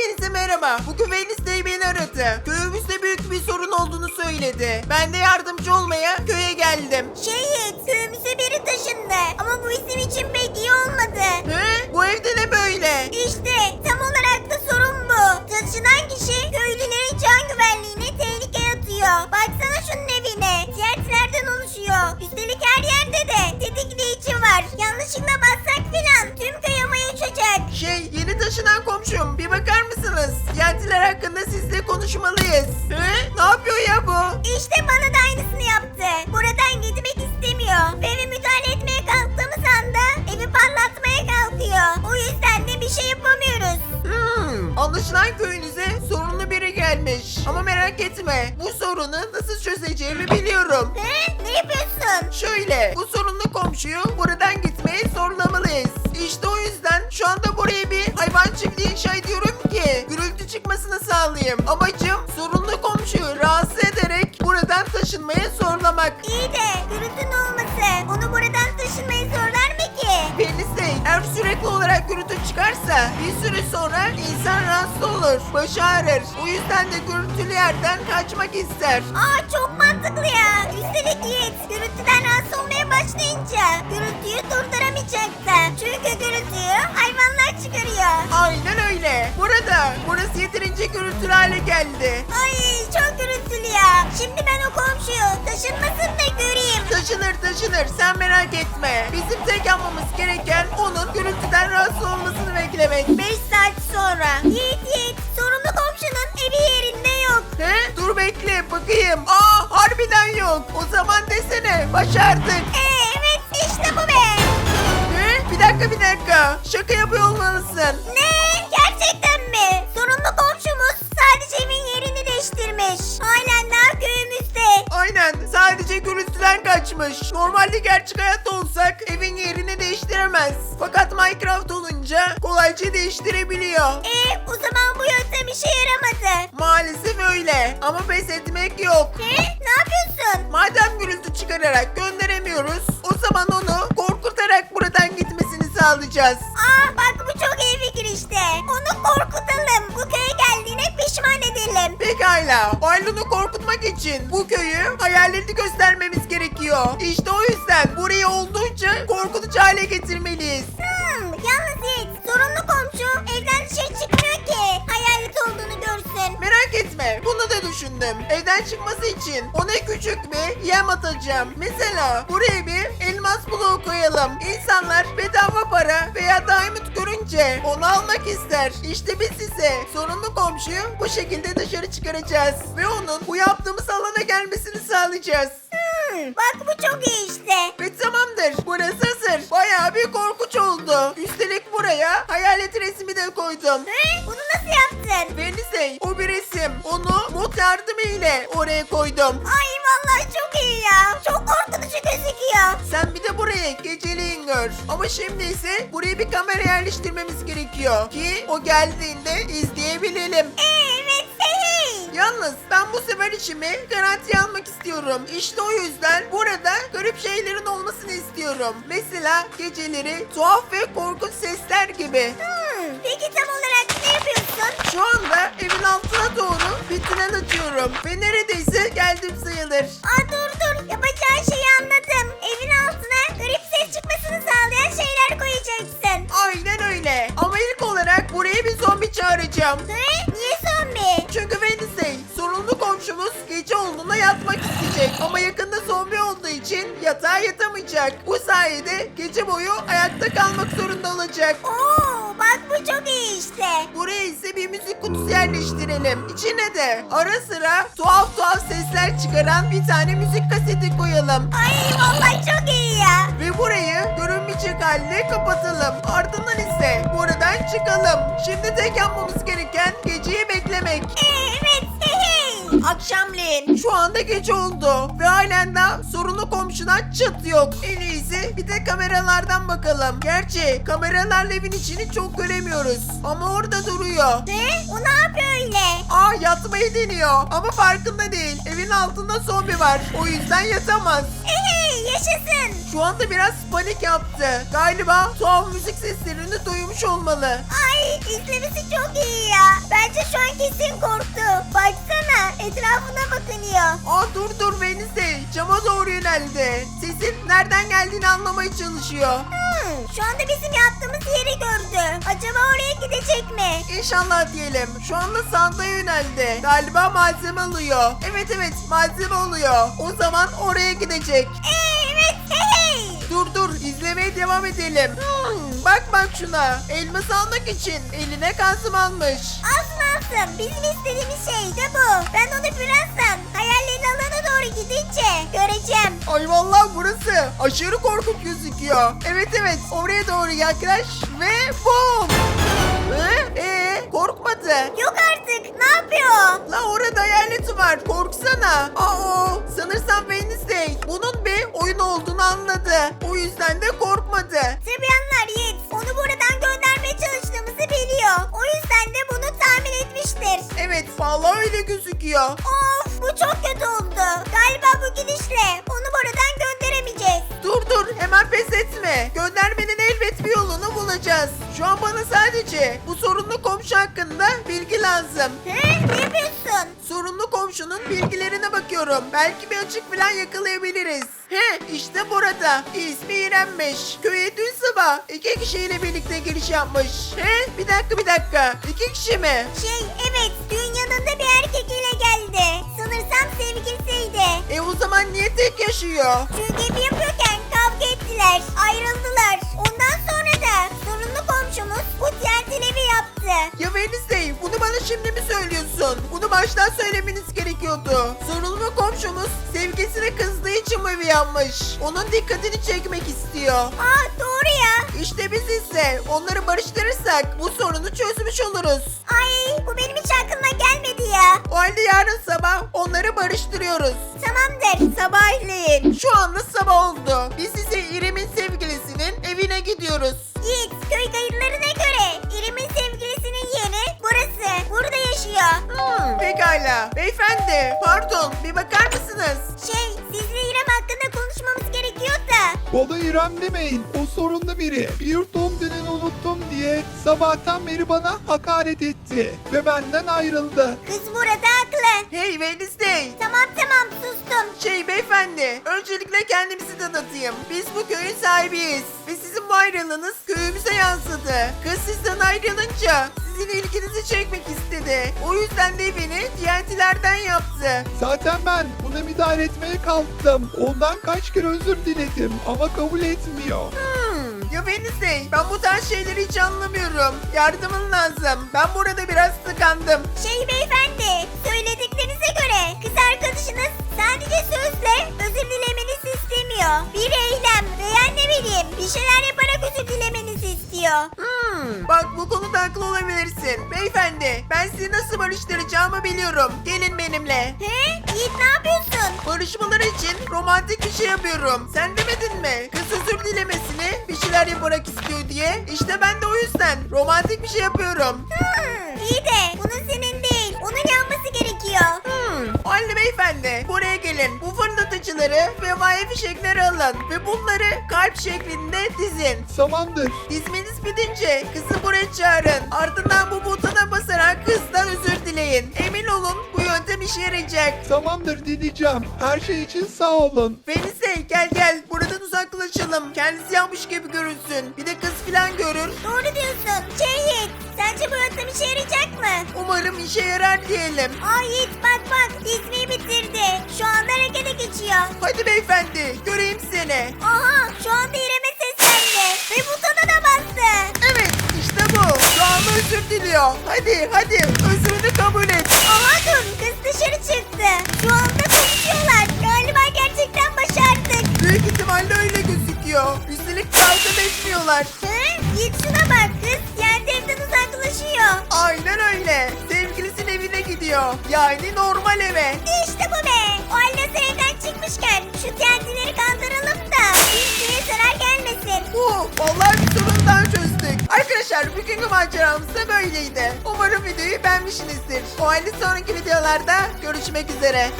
Hepinize merhaba. Bugün Wednesday beni aradı. Köyümüzde büyük bir sorun olduğunu söyledi. Ben de yardımcı olmaya köye geldim. Şehit köyümüze biri taşındı ama bu bizim için pek iyi olmadı. He? Bu evde ne böyle? İşte tam olarak da sorun bu. Taşınan kişi köylülerin can güvenliğini konuşmalıyız. He? Ne yapıyor ya bu? İşte bana da aynısını yaptı. Buradan gitmek istemiyor. Ve eve müdahale etmeye kalktığımız anda evi parlatmaya kalkıyor. O yüzden de bir şey yapamıyoruz. Hmm, anlaşılan köyünüze sorunlu biri gelmiş. Ama merak etme bu sorunu nasıl çözeceğimi biliyorum. He? Ne yapıyorsun? Şöyle bu sorunlu komşuyu buradan gitmeye zorlamalıyız. İşte o yüzden şu anda buraya bir hayvan çiftliği inşa ediyorum ki gürültü çıkmasını sağlayayım. Amacım zorlamak. İyi de gürültünün olması onu buradan taşınmayı zorlar mı ki? Penisey eğer sürekli olarak gürültü çıkarsa bir süre sonra insan rahatsız olur, başı ağrır. O yüzden de gürültülü yerden kaçmak ister. Aa çok mantıklı ya. Üstelik Yiğit gürültüden rahatsız olmaya başlayınca gürültüyü durduramayacak da. Çünkü gürültüyü hayvanlar çıkarıyor. Aynen öyle. Burada burası yeterince gürültülü hale geldi. Ay çok gürültülü ya. Şimdi ben o komşuyu taşınmasın da göreyim. Taşınır taşınır sen merak etme. Bizim tek yapmamız gereken onun gürültüden rahatsız olmasını beklemek. 5 saat sonra. Yiğit Yiğit sorunlu komşunun evi yerinde yok. He? Dur bekle bakayım. Aa harbiden yok. O zaman desene başardık. Ee, evet işte bu be. He? Bir dakika bir dakika. Şaka yapıyor olmalısın. Ne? Sadece gürültüden kaçmış. Normalde gerçek hayatta olsak evin yerini değiştiremez. Fakat Minecraft olunca kolayca değiştirebiliyor. Ee, o zaman bu yöntem işe yaramadı. Maalesef öyle ama pes etmek yok. He? Ne yapıyorsun? Madem gürültü çıkararak gönderemiyoruz, o zaman onu korkutarak buradan gitmesini sağlayacağız. Pekala, Aylun'u korkutmak için bu köyü hayallerini göstermemiz gerekiyor. İşte o yüzden burayı olduğunca korkutucu hale getirmeliyiz. Hmm, yalnız Yiğit, sorunlu komşu evden dışarı çıkmıyor ki. Hayalet olduğunu görsün. Merak etme, bunu da düşündüm. Evden çıkması için ona küçük bir yem atacağım. Mesela buraya bir elmas bloğu koyalım. İnsanlar bedava para veya diamond görünce onu almak ister. İşte biz ise sorunlu komşuyu bu şekilde dışarı çıkaracağız. Ve onun bu yaptığımız alana gelmesini sağlayacağız. Hmm, bak bu çok iyi işte. Ve tamamdır. Burası hazır. Bayağı bir korkunç oldu. Üstelik buraya hayalet resmi de koydum. He? Bunu nasıl yaptın? Venisey o bir resim. Onu mod yardımı ile oraya koydum. Ay vallahi çok iyi ya. Çok korkutucu gözüküyor. Sen bir de buraya geceleyin gör. Ama şimdi ise buraya bir kamera yerleştirmemiz gerekiyor. Ki o geldiğinde izleyebilelim. Ee, hey. Yalnız ben bu sefer işimi garantiye almak istiyorum. İşte o yüzden burada garip şeylerin olmasını istiyorum. Mesela geceleri tuhaf ve korkunç sesler gibi. Hmm, peki tam olarak ne yapıyorsun? Şu anda evin altına doğru bir tünel açıyorum. Ve neredeyse geldim sayılır. Aa dur dur yapacağın şeyi anladım. Evin altına garip ses çıkmasını sağlayan şeyler koyacaksın. Aynen öyle. Ama ilk olarak buraya bir zombi çağıracağım. He? Yatmak isteyecek. Ama yakında zombi olduğu için yatağa yatamayacak. Bu sayede gece boyu ayakta kalmak zorunda olacak. Oo bak bu çok iyi işte. Buraya ise bir müzik kutusu yerleştirelim. İçine de ara sıra tuhaf tuhaf sesler çıkaran bir tane müzik kaseti koyalım. Ay vallahi çok iyi ya. Ve burayı görünmeyecek haline kapatalım. Ardından ise buradan çıkalım. Şimdi tek yapmamız gereken geceyi beklemek. Evet. Akşamleyin. Şu anda gece oldu. Ve halen daha sorunlu komşudan çıt yok. En iyisi bir de kameralardan bakalım. Gerçi kameralarla evin içini çok göremiyoruz. Ama orada duruyor. Ne? O ne yapıyor öyle? Aa yatmayı deniyor. Ama farkında değil. Evin altında zombi var. O yüzden yatamaz. Hey yaşasın. Şu anda biraz panik yaptı. Galiba tuhaf müzik seslerini duymuş olmalı. Ay izlemesi çok iyi ya. Ben kesin korktu. Baksana etrafına bakınıyor. Aa dur dur Wednesday cama doğru yöneldi. Sesin nereden geldiğini anlamaya çalışıyor. Hmm, şu anda bizim yattığımız yeri gördü. Acaba oraya gidecek mi? İnşallah diyelim. Şu anda sandığa yöneldi. Galiba malzeme alıyor. Evet evet malzeme alıyor. O zaman oraya gidecek. Evet hey. Dur dur izlemeye devam edelim. Hmm, bak bak şuna. Elması almak için eline kazım almış. Alsın. Bizim istediğimiz şey aşırı korkunç gözüküyor. Evet evet oraya doğru yaklaş ve bum. Ee, ee, korkmadı. Yok artık. Ne yapıyor? La orada hayalet var korksana. Aa sanırsam Wednesday bunun bir oyun olduğunu anladı. O yüzden de korkmadı. Tabii anlar Yiğit. Onu buradan göndermeye çalıştığımızı biliyor. O yüzden de bunu tahmin etmiştir. Evet vallahi öyle gözüküyor. Hemen pes etme. Göndermenin elbet bir yolunu bulacağız. Şu an bana sadece bu sorunlu komşu hakkında bilgi lazım. He? Ne yapıyorsun? Sorunlu komşunun bilgilerine bakıyorum. Belki bir açık falan yakalayabiliriz. He işte burada. İsmi İrem'miş. Köye dün sabah iki kişiyle birlikte giriş yapmış. He bir dakika bir dakika. İki kişi mi? Şey evet dün yanında bir erkek ile geldi. Sanırsam sevgilisiydi. E o zaman niye tek yaşıyor? Çünkü ev yapıyorken ettiler. Ayrıldılar. Ondan sonra da sorunlu komşumuz bu TNT'levi yaptı. Ya Wednesday bunu bana şimdi mi söylüyorsun? Bunu baştan söylemeniz gerekiyordu. Sorunlu komşumuz sevgilisine kızdığı için bu evi yapmış. Onun dikkatini çekmek istiyor. Aa doğru ya. İşte biz ise onları barıştırırsak bu sorunu çözmüş oluruz. Ay bu benim hiç aklıma gelmedi ya. O halde yarın sabah onları barıştırıyoruz. Tamamdır. Sabahleyin. Şu anda sabah oldu. Biz ise İrem'in sevgilisinin evine gidiyoruz. Yiğit köy kayıtlarına göre İrem'in sevgilisinin yeri burası. Burada yaşıyor. Hmm, pekala. Beyefendi, pardon bir bakar mısınız? Şey sizle İrem hakkında konuşmamız gerekiyor da. Bana İrem demeyin. O sorunlu biri. Bir gününü unuttum diye sabahtan beri bana hakaret etti. Ve benden ayrıldı. Kız burada haklı. Hey Wednesday. Tamam tamam sustum. Şey beyefendi, öncelikle kendimizi tanıtayım. Biz bu köyün sahibiyiz. Ve sizin bu ayrılığınız köyümüze yansıdı. Kız sizden ayrılınca sizin ilginizi çekmek istedi. O yüzden de evini TNT'lerden yaptı. Zaten ben buna müdahale etmeye kalktım. Ondan kaç kere özür diledim ama kabul etmiyor. Ya Wednesday, ben bu tarz şeyleri hiç anlamıyorum. Yardımın lazım. Ben burada biraz tıkandım. Şey beyefendi söylediklerinize göre kız arkadaşınız sadece sözle özür dilemenizi istemiyor. Bir eylem veya ne bileyim bir şeyler yaparak özür dilemenizi istiyor. Hmm, bak bu konuda haklı olabilirsin. Beyefendi, ben sizi nasıl barıştıracağımı biliyorum. Gelin benimle. He? Yiğit ne yapıyorsun? Barışmaları için romantik bir şey yapıyorum. Sen demedin mi? Kız özür dilemesini bir şeyler yaparak istiyor diye. İşte ben de o yüzden romantik bir şey yapıyorum. Hmm, iyi de bunun senin değil. Onun yanması gerekiyor. Halde beyefendi buraya gelin. Bu fırlatıcıları ve havai fişekleri alın. Ve bunları kalp şeklinde dizin. Tamamdır. Dizmeniz bitince kızı buraya çağırın. Ardından bu butona basarak kızdan özür dileyin. Emin olun bu yöntem işe yarayacak. Tamamdır dinleyeceğim. Her şey için sağ olun. Venise gel gel buradan uzaklaşalım. Kendisi yapmış gibi görünsün. Bir de kız filan görür. Doğru diyorsun. Şey sence bu yöntem işe yarayacak mı? Umarım işe yarar diyelim. Aa Yiğit bak bak dizmeyi bitirdi. Şu anda harekete geçiyor. Hadi beyefendi göreyim seni. Aha şu anda İrem'e seslendi. Ve butona da bastı. Evet işte bu. Şu anda özür diliyor. Hadi hadi özrünü kabul et. Aha dur kız dışarı çıktı. Şu anda konuşuyorlar. Galiba gerçekten başardık. Büyük ihtimalle öyle gözüküyor. Üstelik kavga da etmiyorlar. Hı? Yiğit şuna bak kız. Evden uzaklaşıyor. Aynen öyle. Sevgilisinin evine gidiyor. Yani normal eve. İşte bu be. O halde evden çıkmışken şu kendileri kandıralım da kimseye zarar gelmesin. Bu vallahi bir sorun daha çözdük. Arkadaşlar bugünkü maceramız da böyleydi. Umarım videoyu beğenmişsinizdir. O halde sonraki videolarda görüşmek üzere.